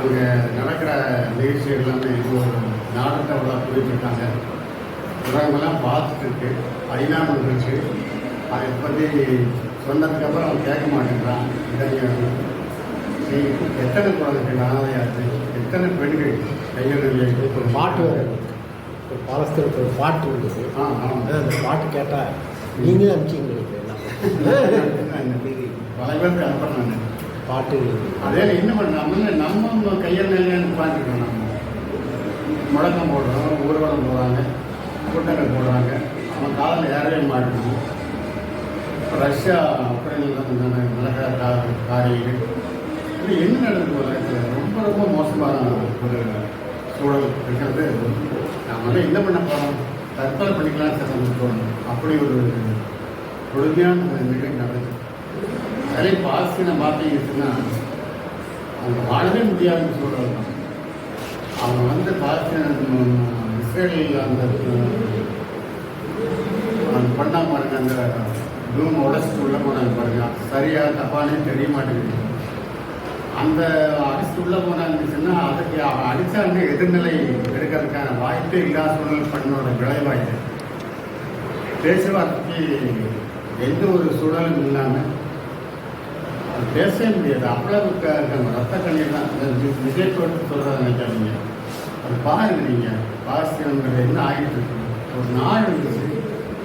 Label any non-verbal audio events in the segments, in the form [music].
அங்கே நடக்கிற நிகழ்ச்சிகள் எல்லாமே ஒரு நாடக விழா போயிட்டுருக்காங்க உலகமெல்லாம் பார்த்துட்டு ஐநா நிகழ்ச்சி. அதை பற்றி சொன்னதுக்கப்புறம் அவன் கேட்க மாட்டேங்கிறான். இதை நீ எத்தனை குழந்தைகள் அனாதையாச்சு எத்தனை பெண்கள் கையெழுதியை ஒரு பாட்டு. ஒரு பாலஸ்தீனத்தில் ஒரு பாட்டு இருக்குது ஆ ஆமாம் அந்த பாட்டு கேட்டால் நீங்களே அனுப்பிச்சிங்க [laughs] பல பேருக்கு அனுப்புறேன் நான். பாட்டு. அதே என்ன பண்ண நம்ம நம்ம கையில் நிலையான்னு பார்த்துக்கணும் நம்ம. முழக்கம் போடுறோம் ஊர்வலம் போடுறாங்க கூட்டங்கள் போடுறாங்க. நம்ம காலம் ஏறவே மாட்டோம் ரஷ்யா உக்ரைனில் நடக்கிற கா காரியங்கள் இது என்ன நடந்து போகிறாங்க ரொம்ப ரொம்ப மோசமான ஒரு சூழல் இருக்கிறது. நம்மளாம் என்ன பண்ண போகிறோம் தற்கொலை பண்ணிக்கலாம் சார் நம்ம தோணும். அப்படி ஒரு கொடுமையான நிகழ்ச்சி அதே பாலஸ்தீனை பார்த்தீங்கன்னா அவங்க வாழவே முடியாதுன்னு சூழல் அவங்க வந்து பாசின இஸ்ரேலில் அந்த அந்த பண்ணா பாருங்க அந்த ரூம் உடச்சிட்டு உள்ள போனாங்க பாருங்க. சரியா தப்பானே தெரிய மாட்டேங்குது. அந்த அடிச்சுட்டு உள்ள போனாங்கன்னு அதுக்கு அடித்தாங்க எதிர்நிலை எடுக்கிறதுக்கான வாய்ப்பே இல்லாத சூழல் பண்ணோட விளைவாயிட்டு. பேச்சுவார்த்தைக்கு எந்த ஒரு சூழலும் இல்லாமல் அது பேசவே முடியாது. அவ்வளவு க- ரத்த கண்ணீர் தான். இந்த விஜய் கோட்டு சொல்கிறத நினைக்காதீங்க. அது பாருங்க நீங்கள் பாலஸ்தீனங்கிறது என்ன ஆகிட்டு இருக்கு? ஒரு நாடு இருந்துச்சு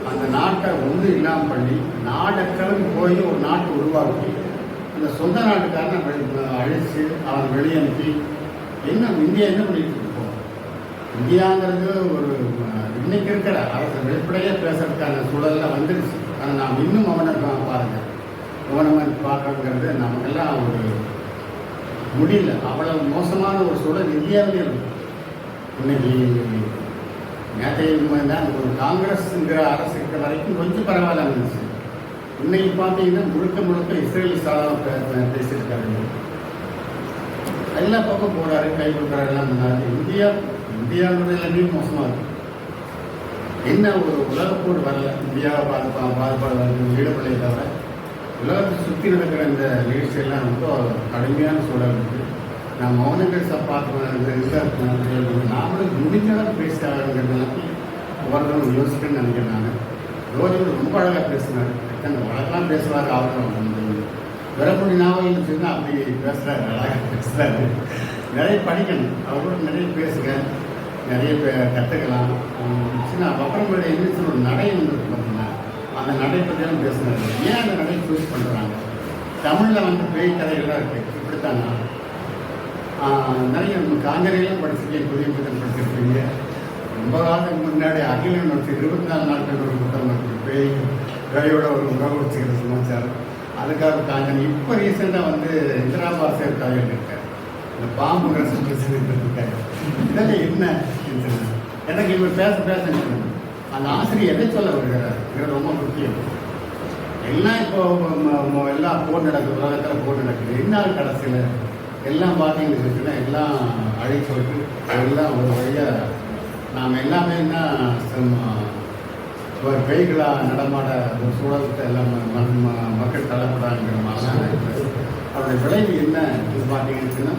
அந்த நாட்டை ஒன்றும் இல்லாமல் பண்ணி நாடை கிளம்பி போய் ஒரு நாட்டை உருவாக்கி அந்த சொந்த நாட்டுக்காரனை வெளி- அழிச்சு அவன் வெளியே அனுப்பி என்ன இந்தியா என்ன பண்ணிட்டு இருக்கோம் இந்தியாங்கிறது ஒரு இன்னைக்கு இருக்கிற அரசு வெளிப்படையாக பேசுறதுக்கான சூழல்ல வந்துருச்சு. ஆனால் நாம் இன்னும் அவனை பாருங்க. கவனமாக பார்க்கணுங்கிறது நமக்கெல்லாம் ஒரு முடியல. அவ்வளவு மோசமான ஒரு சூழல் இந்தியாவிலே இருக்கும் இன்னைக்கு நேற்றைய தான் ஒரு காங்கிரஸ்ங்கிற அரசு இருக்கிற வரைக்கும் கொஞ்சம் பரவாயில்ல இருந்துச்சு இன்னைக்கு பார்த்தீங்கன்னா முழுக்க முழுக்க இஸ்ரேலி சாதனம் பேசியிருக்காரு. எல்லா பக்கம் போறாரு கை கொடுக்குறாரு எல்லாம் பண்ணாரு. இந்தியா இந்தியாவுடைய எல்லாமே மோசமாக இருக்கு. என்ன ஒரு உலகப்போடு வரல? இந்தியாவை பாதுகா பாதுபாடு வந்து ஈடுபடையை தவிர உலகத்தை சுற்றி நடக்கிற இந்த நிகழ்ச்சியெல்லாம் ரொம்ப கடுமையான சூழல் இருக்கு. நான் மௌனங்கள் பார்த்து நாமளும் முடிஞ்ச அளவுக்கு ஒவ்வொருத்தரும் யோசிக்கணும்னு நினைக்கிறேன் நான். ரோஜர் ரொம்ப அழகாக பேசினார். எத்தனை வழக்கெல்லாம் பேசுவார் அவர் விரப்புடி நாவல் சொன்னால் அப்படி பேசுகிறாரு அழகாக பேசுகிறாரு நிறைய படிக்கணும். அவரோட நிறைய பேசுகிறேன் நிறைய பே கற்றுக்கலாம் சின்ன அப்புறம் என்ன ஒரு நடை ஒன்று இருக்கு அந்த நடை பற்றியெல்லாம் பேசுனது ஏன் அந்த நடை சூஸ் பண்ணுறாங்க தமிழில் வந்து பேய் கதைகள்லாம் இருக்குது இப்படித்தானா? நிறைய நம்ம காஞ்சனையெல்லாம் படிச்சிருக்கேன் புதிய புத்தகம் படிச்சிருக்கீங்க. ரொம்ப காலத்துக்கு முன்னாடி அகிலன் வச்சு இருபத்தி நாலு நாட்கள் ஒரு புத்தகம் இருக்குது பேய் பேயோட ஒரு உறவு வச்சுக்கிற சமாச்சாரம். அதுக்காக காஞ்சனை இப்போ ரீசெண்டாக வந்து இந்திரா பாசர் கதைகள் இருக்காரு இந்த பாம்பு ரசம் பேசுறது இருக்காரு. இதெல்லாம் என்ன? எனக்கு இவர் பேச பேச சொன்னேன். அந்த ஆசிரியர் எதை சொல்ல வருகிறார்? இது ரொம்ப முக்கியம். எல்லாம் இப்போ எல்லாம் போர் நடக்குது உலகத்தில் போர் நடக்குது. என்ன கடைசியில் எல்லாம் பார்த்தீங்கன்னு வச்சுன்னா எல்லாம் அழிச்சு எல்லாம் ஒரு வழியாக நாம் எல்லாமே என்ன ஒரு பெய்களாக நடமாட ஒரு சூழலத்தை எல்லாம் ம- மக்கள் தள்ளப்படாங்கிற மாதிரிலாம் இருக்குது. விளைவு என்ன இது பார்த்தீங்கன்னு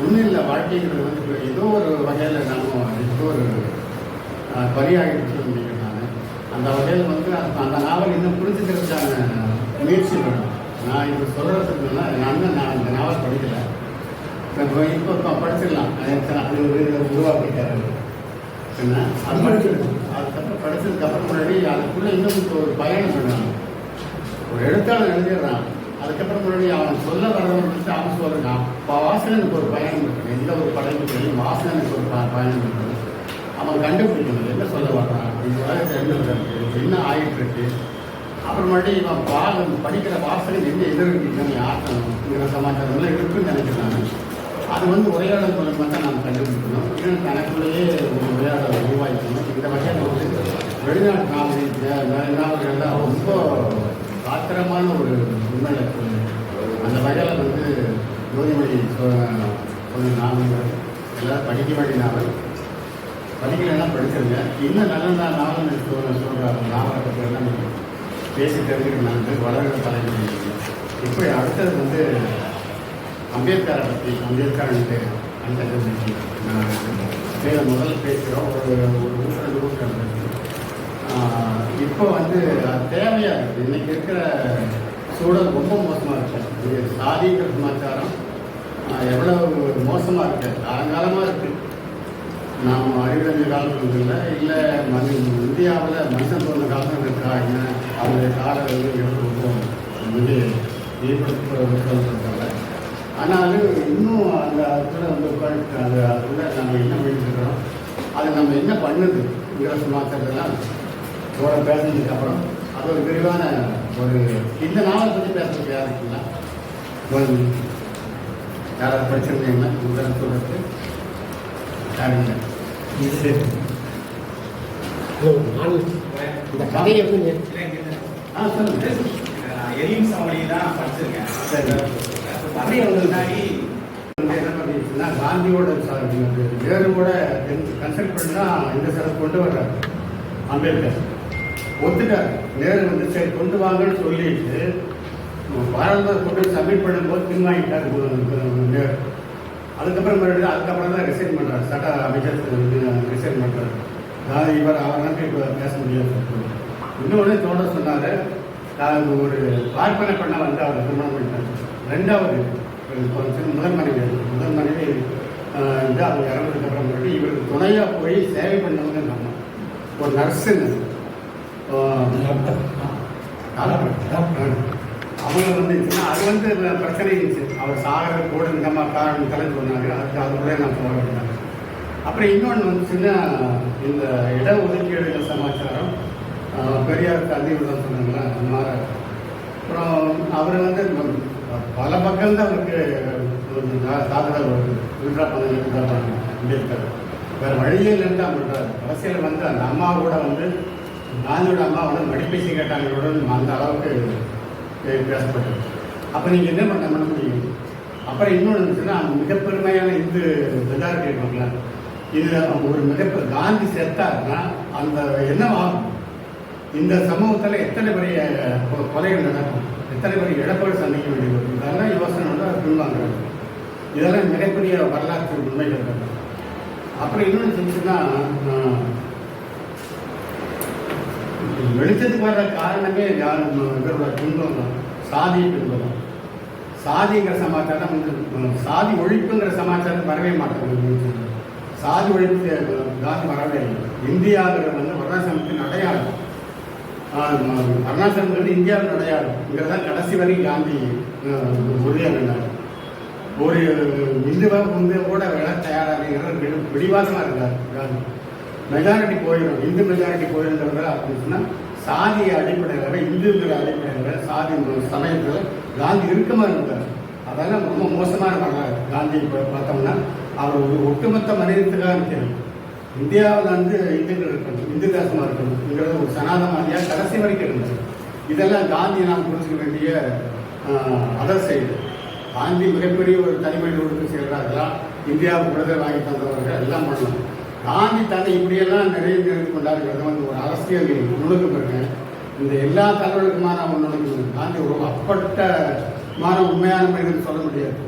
ஒன்றும் இல்லை வாழ்க்கைங்கிறது வந்து ஏதோ ஒரு வகையில் நாம ஏதோ ஒரு அது பலியாகிட்டு நினைக்கிறேன் அந்த வகையில் வந்து அந்த- நாவல் இன்னும் புரிஞ்சுக்கிறதுக்கான முயற்சி வேணும். நான் இப்போ சொல்கிறதுக்குன்னா நான் நான் அந்த நாவல் படிக்கலை. இப்போ இப்போ படிச்சிடலாம். அது உருவாக்கிட்டாரு என்ன? அது படிச்சிருக்கோம். அதுக்கப்புறம் படிச்சதுக்கப்புறம் முன்னாடி அதுக்குள்ளே இன்னும் ஒரு பயணம் சொன்னாங்க ஒரு எழுத்தாளர் எழுதிடுறான். அதுக்கப்புறம் முன்னாடி அவன் சொல்ல வர்றவங்களுக்கு அவன் சொல்கிறான் இப்போ வாசகனுக்கு ஒரு பயணம் இருக்கு. எந்த ஒரு படைப்பு தெரியும் வாசகனுக்கு ஒரு ப- பயணம் இருக்கு. அவன் கண்டுபிடிக்கணும். சொல்ல வர்றான் இந்த உலகத்தில் என்ன இருக்கு என்ன ஆகிட்டு இருக்கு அப்புறமேட்டு இவன் பாகம் படிக்கிற வாசகம் என்ன எதிர்ப்பு ஆக்கணுங்கிற சமாச்சாரம்லாம் இருக்குன்னு நினைக்கிறாங்க அது வந்து உரையாடல் மூலமாக தான் நாம் கண்டுபிடிக்கணும் இன்னும் தனக்குள்ளேயே ஒரு உரையாடலை உருவாக்கணும் இந்த வகையில் வந்து வெளிநாட்டு காமெடி நாவல்கள்லாம் ரொம்ப ஆத்திரமான ஒரு உண்மை அந்த வகையில் வந்து ஜோதிமொழி சொ- சொன்ன நாவல்கள் எல்லாம் படிக்க வேண்டிய நாவல். படிக்கலைன்னா படிச்சிருங்க இன்னும் நல்ல நல்ல நாவல் சொல்கிற சொல்கிறாங்க நாவலை பற்றி எல்லாம் நீங்கள் பேசி தெரிஞ்சுக்கணும். வளர்கிற தலைமை இப்போ அடுத்தது வந்து அம்பேத்கரை பற்றி அம்பேத்கர்ன்ட்டு அந்த நான் முதல்ல பேசுகிறோம் ஒரு ஒரு நூறு ரெண்டு நூற்றாண்டு இப்போ வந்து அது தேவையாக இருக்குது? இன்றைக்கி இருக்கிற சூழல் ரொம்ப மோசமாக இருக்குது இது சாதிங்கிற சமாச்சாரம் எவ்வளோ மோசமாக இருக்குது காலங்காலமாக இருக்குது நாம் அறிவியல் காலத்தில் இல்லை இல்லை மனு இந்தியாவில் மனிதன் தோன்ற காலத்தில் இருக்கா என்ன கால வந்து ரொம்ப வந்து ஏற்படுத்த ஆனாலும் இன்னும் அந்த இடத்துல வந்து உட்காந்து அந்த அதில் நம்ம என்ன பண்ணிட்டுருக்கிறோம் அது நம்ம என்ன பண்ணுதுங்கிற மாற்றத்தெல்லாம் போகிற பேசினதுக்கு அப்புறம் அது ஒரு விரிவான ஒரு இந்த நாளை பற்றி பேசுறதுக்கு யாருக்குங்களா ஒரு யாராவது படிச்சிருந்தீங்கன்னா உங்களுக்கு சொல்றது யாருங்க இது ஒரு இந்த கதையை வந்து நே- ஆ சொல்லுங்க எலியும் சமணி தான் படிச்சிருக்கேன் சரி நிறைய முன்னாடி வந்து என்ன பண்ணிடுச்சுன்னா காந்தியோட சார் நேருவோட கன்சல்ட் பண்ணி தான் இந்த சிறப்பு கொண்டு வர்றாரு அம்பேத்கர் ஒத்துட்டார் நேரு வந்து சரி கொண்டு வாங்கன்னு சொல்லிட்டு பாராளுமன்ற கொண்டு சப்மிட் பண்ணும்போது பின்வாங்கிட்டார் நேரு அதுக்கப்புறம் மறுபடியும் அதுக்கப்புறம் தான் ரிசைன் பண்ணுறாரு சட்ட அமைச்சர் ரிசைன் பண்ணுறாரு நான் இவர் அவர் இப்போ பேச முடியாது. இன்னொன்று தோட சொன்னார் நான் ஒரு பார்ப்பனை பண்ண வந்து அவர் திருமணம் பண்ணிட்டார். ரெண்டாவது முதல் மனைவி முதல் மனைவி வந்து அவர் இறந்ததுக்கப்புறம் மறுபடியும் இவருக்கு துணையாக போய் சேவை பண்ணவங்க நம்ம ஒரு நர்ஸுன்னு அவங்க வந்து அது வந்து பிரச்சனை இருந்துச்சு. அவர் சாகர கூட இந்த மாதிரி காரணம் சொன்னாங்க அதுக்கு அதுக்குள்ளே நான் போக வேண்டாம். அப்புறம் இன்னொன்று வந்துச்சுன்னா இந்த இட ஒதுக்கீடு சமாச்சாரம் பெரியார் தந்தை தான் சொன்னாங்களா அந்த மாதிரி அப்புறம் அவர் வந்து பல பக்கம் தான் அவருக்கு தாக்குதல் வருது. வித்ரா பண்ண அம்பேத்கர். வேறு வழியே இல்லைன்னு தான் பண்ணுறாரு அரசியல் வந்து அந்த அம்மா கூட வந்து காந்தியோட அம்மா வந்து மடிப்பேசி கேட்டாங்களோட அந்த அளவுக்கு பேசப்பட்டது அப்போ நீங்கள் என்ன பண்ண பண்ண முடியும்? அப்புறம் இன்னொன்று இருந்துச்சுன்னா மிக பெருமையான இந்து மெஜாரிட்டி இருப்பாங்களா இதில் ஒரு மிகப்பெரு காந்தி செத்தாருன்னா அந்த என்னவாகும் இந்த சமூகத்தில் எத்தனை பெரிய கொ- கொலைகள் நடக்கும்? எத்தனை பெரிய இழப்புகள் சந்திக்க வேண்டியது வரும். இதெல்லாம் யோசனை வந்து அவர் இதெல்லாம் மிகப்பெரிய வரலாற்று உண்மைகள். அப்புறம் இன்னொன்று செஞ்சுன்னா வெளிச்சத்துக்கு வர்ற காரணமே யார்? இவரோட துன்பம் தான் சாதி துன்பம் சாதிங்கிற சமாச்சாரம் வந்து சாதி ஒழிப்புங்கிற சமாச்சாரம் வரவே மாட்டாங்க சாதி ஒழிப்பு தான் வரவே இல்லை. இந்தியாவில் வந்து வர்ணசமத்தின் அடையாளம் அருணாச்சலம் வந்து இந்தியாவின் அடையாளம் தான் கடைசி வரை காந்தி உறுதியாக ஒரு இந்துவா வந்து கூட விட தயாராக பிடிவாசமாக இருக்கார் காந்தி. மெஜாரிட்டி போயிடும் இந்து மெஜாரிட்டி போயிருந்தவங்க அப்படின்னு சொன்னால் சாதிய அடிப்படையில் இந்துங்கிற அடிப்படையில் சாதி சமயத்தில் காந்தி இறுக்கமாக இருந்தார். அதெல்லாம் ரொம்ப மோசமான வரலாறு. காந்தி பார்த்தோம்னா அவர் ஒரு ஒட்டுமொத்த மனிதத்துக்காக நிற்கிறது இந்தியாவில் வந்து இந்துக்கள் இருக்கணும் இந்து தேசமாக இருக்கணும்ங்கிறது ஒரு சனாதனவாதியாக கடைசி வரைக்கும் இருந்தது. இதெல்லாம் காந்தி நாம் புரிஞ்சுக்க வேண்டிய அதர் சைடு. காந்தி மிகப்பெரிய ஒரு தனிமனித ஒழுங்கு செய்கிறார்களா இந்தியாவுக்கு விடுதலை வாங்கி தந்தவர்கள் எல்லாம் பண்ணலாம். காந்தி தன்னை இப்படியெல்லாம் நிறைவேற்றி நிறுத்தி வந்து ஒரு அரசியல் நுணுக்கம் இருக்கு இந்த எல்லா தலைவர்களுக்குமான அவன் நுணுக்கம் காந்தி ஒரு அப்பட்டமான உண்மையான மனிதன் சொல்ல முடியாது.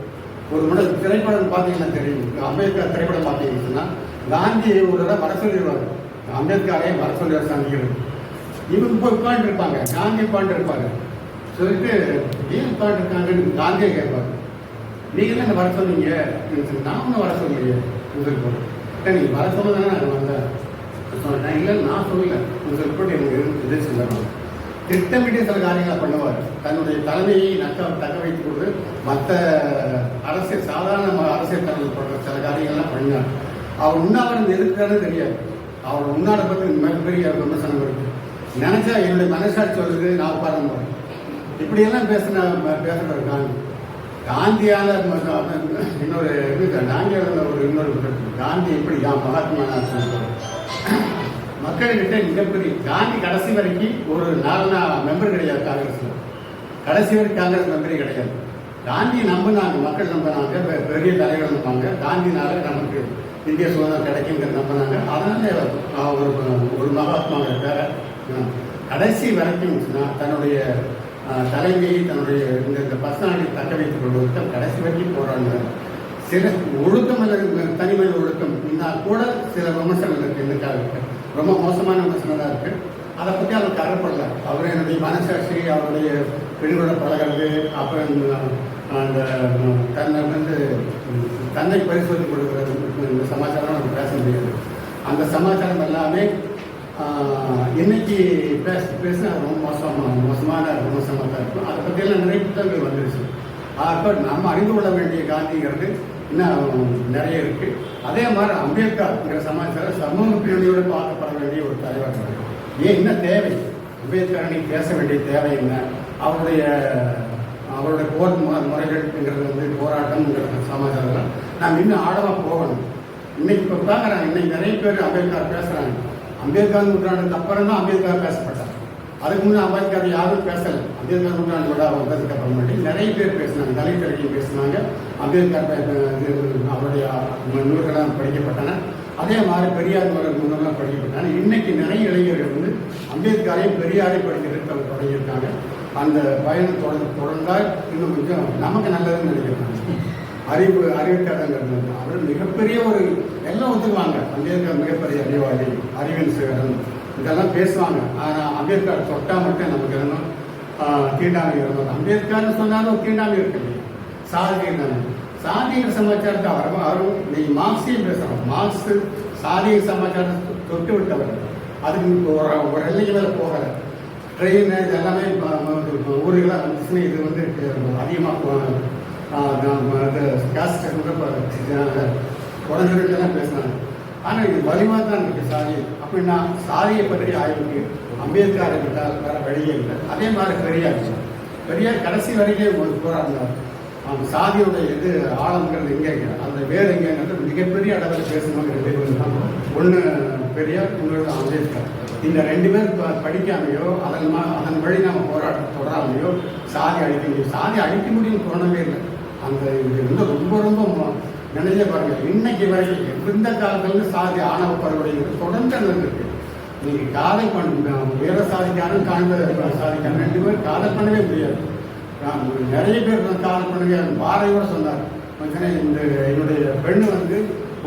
ஒரு முறை திரைப்படம் பார்த்தீங்கன்னா தெரியும். அம்பேத்கர் திரைப்படம் பார்த்தீங்கன்னா காந்தி ஒரு தடவை வர சொல்லிடுவார். அம்பேத்காரையும் வர சொல்லிடுவார் சந்திக்கிறது இவங்க போய் உட்காந்துருப்பாங்க காந்தி உட்காந்துருப்பாங்க சொல்லிட்டு ஏன் உட்காந்துருக்காங்கன்னு காந்தியை கேட்பார். நீங்க என்ன வர சொன்னீங்க? நான் ஒன்றும் வர சொல்லலையே. நீங்கள் வர சொன்னதானே நான் வந்தேன்? சொன்னேன் இல்லை நான் சொல்லல. உங்கள் போட்டு எனக்கு இதே சொல்லணும் திட்டமிட்டு சில காரியங்களை பண்ணுவார். தன்னுடைய தலைமையை நக்க தக்க வைத்துக் கொண்டு மற்ற அரசியல் சாதாரண அரசியல் தலைவர் பண்ணுற சில காரியங்கள்லாம் பண்ணார் அவர் உண்ணாவிரதம் எதுக்குறான்னு தெரியாது. அவர் உண்ணாட பற்றி மிகப்பெரிய விமர்சனம் இருக்கு. நினைச்சா என்னுடைய மனசாட்சி சொல்றது நான் பாருங்க. இப்படியெல்லாம் பேசின பேசுகிறார் காந்தி காந்தியாளர் இன்னொரு இது காந்தியால ஒரு இன்னொரு காந்தி எப்படி யா- மகாத்மா மக்கள்கிட்ட மிகப்பெரிய காந்தி கடைசி வரைக்கும் ஒரு நாலனா மெம்பர் கிடையாது காங்கிரஸ் கடைசி வரைக்கும் காங்கிரஸ் மெம்பரே கிடையாது. காந்தி நம்பினாங்க மக்கள் நம்பினாங்க பெரிய தலைவர் நம்பினாங்க. காந்தினால நமக்கு இந்திய சுதந்திரம் கிடைக்குங்கிறத நம்பினாங்க. அதனால ஒரு ஒரு மகாத்மா பேர கடைசி வரைக்கும் தன்னுடைய தலைமையை தன்னுடைய இந்த இந்த பர்சனாலிட்டி தக்க வைத்துக் கொள்வதற்கு கடைசி வரைக்கும் போராடினார். சில ஒழுக்கம் அல்லது தனிமனித ஒழுக்கம். இருந்தால் கூட சில விமர்சனங்கள் இருக்கு இதுக்காக ரொம்ப மோசமான விமர்சனம் தான் இருக்கு. அதை பற்றி அவர் கரப்படல அவர் என்னுடைய மனசாட்சி அவருடைய பெண்களோட பழகிறது அப்புறம் அந்த தன்னை வந்து தன்னை பரிசோதித்துக் கொடுக்கிறது இந்த சமாச்சாரம் நம்ம பேச முடியாது. அந்த சமாச்சாரம் எல்லாமே என்னைக்கு பேச பேச பேசினா ரொம்ப மோசமாக மோசமான மோசமாக தான் இருக்கும். அதை பற்றியெல்லாம் நிறைய புத்தகங்கள் வந்துருச்சு. அப்போ நம்ம அறிந்து கொள்ள வேண்டிய காந்திங்கிறது இன்னும் நிறைய இருக்கு. அதே மாதிரி அம்பேத்கர்ங்கிற சமாச்சாரம் சமூக பிரிவினையோடு பார்க்கப்பட வேண்டிய ஒரு தலைவர் ஏன் என்ன தேவை? அம்பேத்கரனை பேச வேண்டிய தேவை என்ன? அவருடைய அவருடைய போர் முறைகள்ங்கிறது வந்து போராட்டம்ங்கிற சமாச்சாரம் நாம் இன்னும் ஆழமாக போகணும். இன்னைக்கு இப்போ பார்க்குறாங்க இன்னைக்கு நிறைய பேர் அம்பேத்கர் பேசுகிறாங்க அம்பேத்கர் நூற்றாண்டுக்கு அப்புறம் தான் அம்பேத்கர் பேசப்பட்டார். அதுக்கு முன்னே அம்பேத்கர் யாரும் பேசல. அம்பேத்கர் நூற்றாண்டு விழா வந்ததுக்கு அப்புறமேட்டு நிறைய பேர் பேசினாங்க. தலைக்கரைக்கும் பேசினாங்க. அம்பேத்கர் அவருடைய நூல்களாக படிக்கப்பட்டன. அதே மாதிரி பெரியார் நூல் நூலெல்லாம் படிக்கப்பட்டன. இன்னைக்கு நிறைய இளைஞர்கள் வந்து அம்பேத்கரையும் பெரியாரையும் படிக்கிறதுக்கு தொடங்கியிருக்காங்க. அந்த பயணம் தொடர்ந்து தொடர்ந்தால் இன்னும் கொஞ்சம் நமக்கு நல்லதுன்னு நினைக்கிறாங்க அறிவு அறிவுக்காரங்கிறது வந்து அவர் மிகப்பெரிய ஒரு எல்லாம் ஒத்துக்குவாங்க. அம்பேத்கர் மிகப்பெரிய அறிவாளி அறிவியல் சேகரன். இதெல்லாம் பேசுவாங்க. ஆனால் அம்பேத்கர் தொட்டா மட்டும் நமக்கு இருந்தோம் தீண்டாமை இருந்தோம் அம்பேத்கர்னு சொன்னாலும் தீண்டாமை இருக்கு. சாதி தானே. சாதிய சமாச்சாரத்தை அவர் அவரும் நீ மார்க்ஸையும் பேசுகிறோம் மார்க்ஸ் சாதிய சமாச்சாரத்தை தொட்டு விட்டவர். அதுக்கு ஒரு ஒரு எல்லைக்கு மேலே போகலை. ட்ரெயின் இது எல்லாமே ஊர்களாக இது வந்து அதிகமாக கேஸ் குறைஞ்சிருக்கெல்லாம் பேசினாங்க. ஆனால் இது வலிமாக தான் இருக்குது சாதி அப்படின்னா சாதியை பற்றி ஆய்வுக்கு அம்பேத்கர் விட்டால் வேற வழியே இல்லை. அதே மாதிரி பெரியார். பெரியார் கடைசி வரைக்கும் ஒரு போராடினார் அவங்க சாதியோட இது ஆழங்கிறது எங்கே இருக்கு? அந்த வேறு எங்கேங்கிறது மிகப்பெரிய அளவில் பேர் தான் ஒன்று பெரியார் உங்களோட அம்பேத்கர். இந்த ரெண்டு பேர் படிக்காமையோ அதன் மா- அதன் வழி நம்ம போராட்டம் தொடராமையோ சாதி அழிக்க முடியும். சாதி அழிக்க முடியும் தோணவே இல்லை. அந்த இது வந்து ரொம்ப ரொம்ப நினைஞ்ச பாருங்க. இன்னைக்கு வரைக்கும் எந்த காலத்துலேருந்து சாதி ஆணவ பரவடைங்கிறது தொடர்ந்து இருக்கு நீங்க காலை பண்ண வேற சாதிக்காரன் காண்ப சாதிக்காரன் ரெண்டு பேரும் காலை பண்ணவே முடியாது. நான் நிறைய பேர் காலை பண்ணவே பண்ணுங்க பாறையோட சொன்னார். மச்சனே இந்த என்னுடைய பெண் வந்து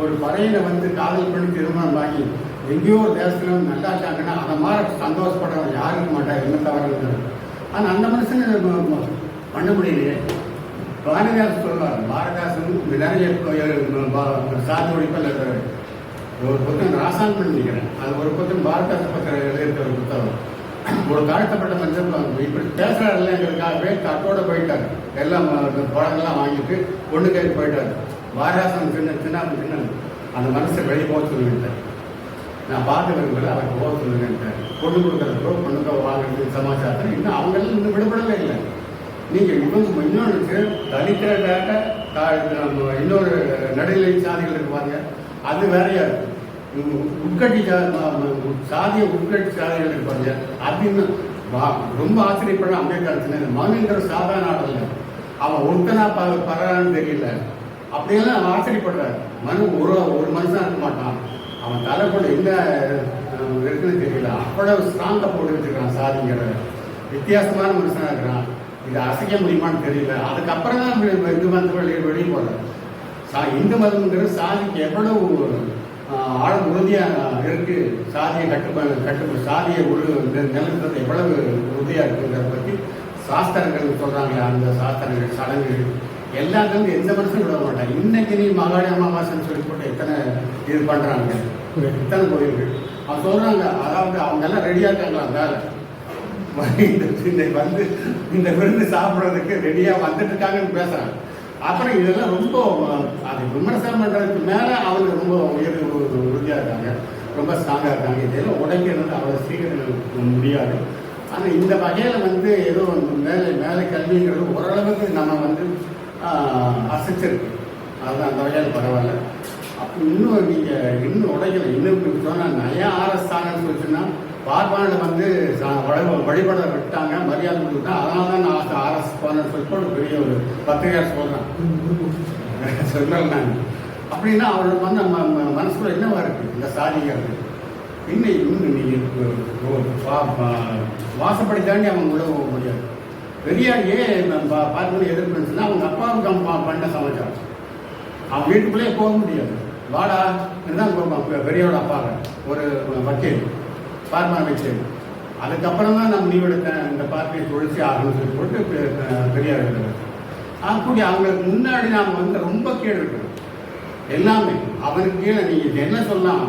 ஒரு பறையில வந்து காதல் பண்ணி திருமணம் வாங்கி எங்கேயோ ஒரு தேசத்துல வந்து நல்லா இருக்காங்கன்னா அதை மாதிரி சந்தோஷப்படுறவன் யாரும் மாட்டார் என்ன தவறு ஆனால் அந்த மனுஷன் பண்ண முடியலையே. பாரதிதாசன் சொல்வார் பாரதிதாசன் எல்லாரும் ப- ப- ஒழிப்பில் இருக்கிறார் ஒரு புத்தகம் ராசான் பண்ணிக்கிறேன் அது ஒரு புத்தகம் பாரதாச பத்திரம் எழுதியிருக்க ஒரு புத்தகம். ஒரு தாழ்த்தப்பட்ட மனுஷன் இப்படி பேசுறாருலங்கிறதுக்காகவே தட்டோட போயிட்டார். எல்லாம் அஹ், பழங்கள்லாம் வாங்கிட்டு பொண்ணு கைக்கு போயிட்டார். பாரதாசன் சின்ன சின்ன சின்ன அந்த மனசை வெளியே போக சொல்லிவிட்டார். நான் பார்த்து விரும்பல அவருக்கு போக சொல்லுங்கன்ட்டார் பொண்ணு கொடுக்குறதுக்கோ பொண்ணுக்கோ வாங்குறது சமாச்சாரத்தில் இன்னும் அவங்களும் இன்னும் விட நீங்கள் இவங்க இன்னொன்று தலித்திரக்காக இன்னொரு நடுநிலை சாதிகள் இருப்பாங்க. அது வேறையா இருக்கும். இவங்க உட்கட்டி ஜா- சாதிய உட்கட்டி சாதிகள் இருப்பாங்க. அப்படின்னு ரொம்ப ஆச்சரியப்படுற அம்பேத்கர் சொன்னாரு, மனுங்கிற சாதாரண ஆள் அவன் ஒருத்தனா ப பரவான்னு தெரியல. அப்படியெல்லாம் அவன் ஆச்சரியப்படுறாரு. மனு ஒரு ஒரு மனுஷன் இருக்க மாட்டான். அவன் தலைக்குள்ள எங்க இருக்குன்னு தெரியல. அவ்வளவு ஸ்ட்ராங்கா போட்டு வச்சுருக்கான் சாதிங்கிற வித்தியாசமான மனுஷனா இருக்கிறான். இதை அசைக்க முடியுமான்னு தெரியல. அதுக்கப்புறம் தான் இந்து மதங்கள் வெளியே போடுறாங்க சா இந்து மதம்ங்கிறது சாதிக்கு எவ்வளவு ஆழ உறுதியாக இருக்கு. சாதியை கட்டு கட்டு சாதியை உரு நிலந்தது எவ்வளவு உறுதியாக இருக்குங்கிறத பற்றி சாஸ்திரங்கள் சொல்றாங்க அந்த சாஸ்திரங்கள் சடங்குகள். எல்லாத்துலேருந்து எந்த மனுஷனும் விட மாட்டாங்க இன்னைக்கு நீ மகாடி அமாவாசைன்னு சொல்லி போட்டு எத்தனை இது பண்றாங்க? எத்தனை கோயில்கள்? அவன் சொல்றாங்க அதாவது அவங்க எல்லாம் ரெடியா இருக்காங்களா வேலை? இன்னைக்கு வந்து இந்த விருந்து சாப்பிட்றதுக்கு ரெடியாக வந்துட்டு இருக்காங்கன்னு பேசுகிறாங்க அப்புறம் இதெல்லாம் ரொம்ப அதை விமர்சனம் பண்ணுறதுக்கு மேலே அவங்க ரொம்ப உயர் உறுதியாக இருக்காங்க ரொம்ப ஸ்ட்ராங்காக இருக்காங்க இதெல்லாம் உடைக்கிறது அவ்வளோ சீக்கிரம் முடியாது ஆனால் இந்த வகையில் வந்து ஏதோ மேலே மேலே கல்விங்கிறது ஓரளவுக்கு நம்ம வந்து அசைச்சிருக்கு அதுதான் அந்த வகையில் பரவாயில்ல அப்போ இன்னும் நீங்கள் இன்னும் உடைக்கல இன்னும் சொன்னால் நயா ஆரஸ்தானன்னு சொல்லிச்சுன்னா பார்ப்பான வந்து சா- வழிபட விட்டாங்க மரியாதை கொடுத்தா அதனால தான் நான் ஆர்எஸ் போனேன்னு சொல்லிட்டு ஒரு பெரிய ஒரு பத்திரிகையார் சொல்கிறேன் [laughs] சொல்கிறேன் நான். அப்படின்னா அவருக்கு வந்து நம்ம ம- மனசுக்குள்ள என்னவா இருக்கு? இந்த சாதிங்கிறது இன்னும் இன்னும் நீங்கள் வாசப்படி தாண்டி அவன் உள்ள போக முடியாது. பெரியார் ஏன் பார்க்கணும் எதிர்ப்பு அவங்க அப்பாவுக்கு அம்மா பண்ண சமாச்சாரம் அவன் வீட்டுக்குள்ளேயே போக முடியாது. வாடா என்ன பெரியோட அப்பாவை. ஒரு வக்கீல். பார்மன் அமைச்சர் அதுக்கப்புறம் தான் நான் முடிவெடுத்த இந்த பார்ட்டியை தொழிற்சி ஆகணும்னு சொல்லி போட்டு பெரியார் அப்படி அவங்களுக்கு முன்னாடி நாம் வந்து ரொம்ப கீழே இருக்கிறோம் எல்லாமே அவனுக்கு கீழே நீங்கள் என்ன சொல்லலாம்?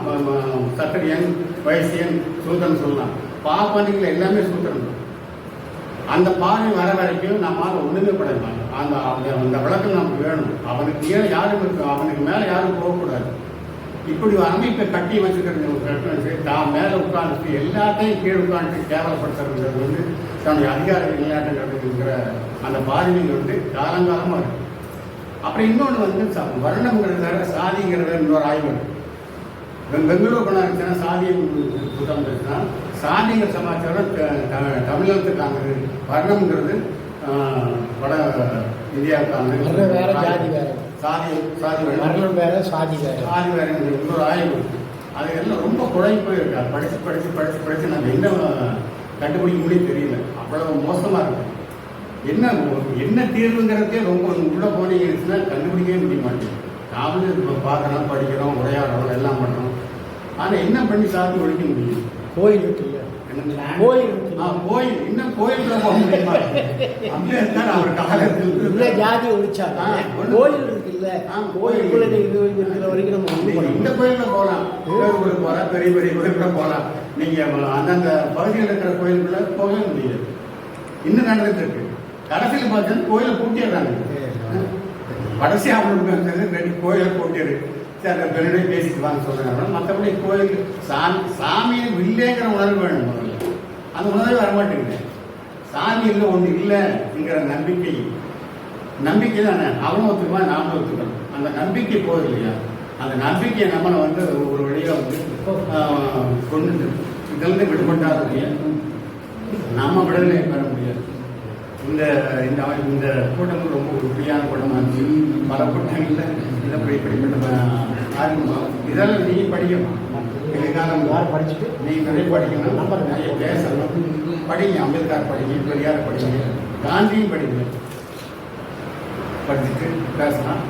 சத்திரியன் வயசியன் சூத்திரன் சொல்லலாம். பாப்பாண்டிகள் எல்லாமே சூத்திரன் அந்த பார்வை வர வரைக்கும் நம்மால் ஒண்ணுமே படைப்பாங்க அந்த அந்த- அந்த விளக்கம் நமக்கு வேணும். அவனுக்கு கீழே யாரும் இருக்கும் அவனுக்கு மேலே யாரும் போகக்கூடாது. இப்படி ஒரு அமைப்பை கட்டி வச்சுக்கிறது ஒரு பிரச்சனை தான் மேலே உட்காந்துட்டு எல்லாத்தையும் கீழே உட்காந்துட்டு கேவலப்படுத்துறதுங்கிறது வந்து தன்னுடைய அதிகார விளையாட்டுங்கிறதுங்கிற அந்த பார்வைகள் வந்து காலங்காலமாக இருக்கு. அப்புறம் இன்னொன்று வந்து ச- வர்ணம்ங்கிறது வேற சாதிங்கிறது இன்னொரு ஆய்வு இருக்கு. பெங்களூர் பணம் இருந்துச்சுன்னா சாதி புத்தகம் இருந்துச்சுன்னா சாதிங்கிற சமாச்சாரம் தமிழகத்துக்கானது வர்ணம்ங்கிறது வட இந்தியாவுக்கானது வேறு வேற, ஜாதி வேறு. சாதி சாதி வேற. மரணம் வேற சாதி வேற சாதி வேற இன்னொரு ஆய்வு. அது எல்லாம் ரொம்ப குழம்பு இருக்கு படிச்சு படிச்சு படிச்சு படிச்சு நம்ம என்ன கண்டுபிடிக்க முடியும் தெரியல அவ்வளவு மோசமா இருக்கு என்ன என்ன தீர்வுங்கிறதே ரொம்ப உள்ள போனீங்கன்னா கண்டுபிடிக்கவே முடிய மாட்டேங்குது நாமளும் இப்போ பார்க்குறோம் படிக்கிறோம் உரையாடுறோம் எல்லாம் பண்ணுறோம் ஆனால் என்ன பண்ணி சாதி ஒழிக்க முடியும் கோயில்? கோயில் கோயில். இன்னும் கோயிலுக்குள்ள போக முடியுமா? அம்பேத்கர் அவர் காலத்தில் இல்ல ஜாதி ஒண்ணு. கோயில் இருக்குல்ல. கோயிலுக்குள்ள கோயில். நீங்க இருக்கிற வரைக்கும் நம்ம இந்த. கோயிலுக்கு போகலாம். கோயிலுக்குள்ள போகலாம் பெரிய பெரிய கோயிலுக்குள்ள போகலாம். நீங்க அந்தந்த பகுதியில் இருக்கிற கோயிலுக்குள்ள போகவே முடியாது. இன்னும் நடந்துட்டு இருக்கு. கடைசியில் பார்த்தீங்கன்னா கோயிலை பூட்டிடுறாங்க. கடைசி அவங்களுக்கு ரெண்டு கோயிலை பூட்டிடு சரி அந்த பெருடை பேசிட்டு வாங்க சொல்றாங்க மற்றபடி கோயில் சாமி சாமியை இல்லைங்கிற உணர்வு வேணும் முதல்ல. அந்த உணர்வு வரமாட்டேங்குது. சாமி இல்லை ஒன்று இல்லைங்கிற நம்பிக்கை. நம்பிக்கை தானே? அவனும் ஒத்துக்குமா நாமளும் ஒத்துக்கணும் அந்த நம்பிக்கை போகுது இல்லையா? அந்த நம்பிக்கையை நம்மளை வந்து ஒரு வழியாக வந்து கொண்டு இதிலிருந்து விடுபட்டாருடைய நம்ம விடுதலை பெற முடியாது. இந்த இந்த இந்த கூட்டம் ரொம்ப உறுதியான கூட்டமாக இருந்துச்சு. பல கூட்டங்களில் இதை போய் இப்படிப்பட்ட ஆரம்பம் இதெல்லாம் நீ படிக்கணும். எதிர்காலம் யார் படிச்சுட்டு? நீ நிறைய படிக்கணும். நம்ம நிறைய பேசணும். படிங்க அம்பேத்கர் படிங்க பெரியார் படிங்க காந்தியும் படிங்க. படிச்சுட்டு பேசலாம்.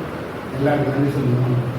எல்லாருக்கும் நன்றி சொல்லணும்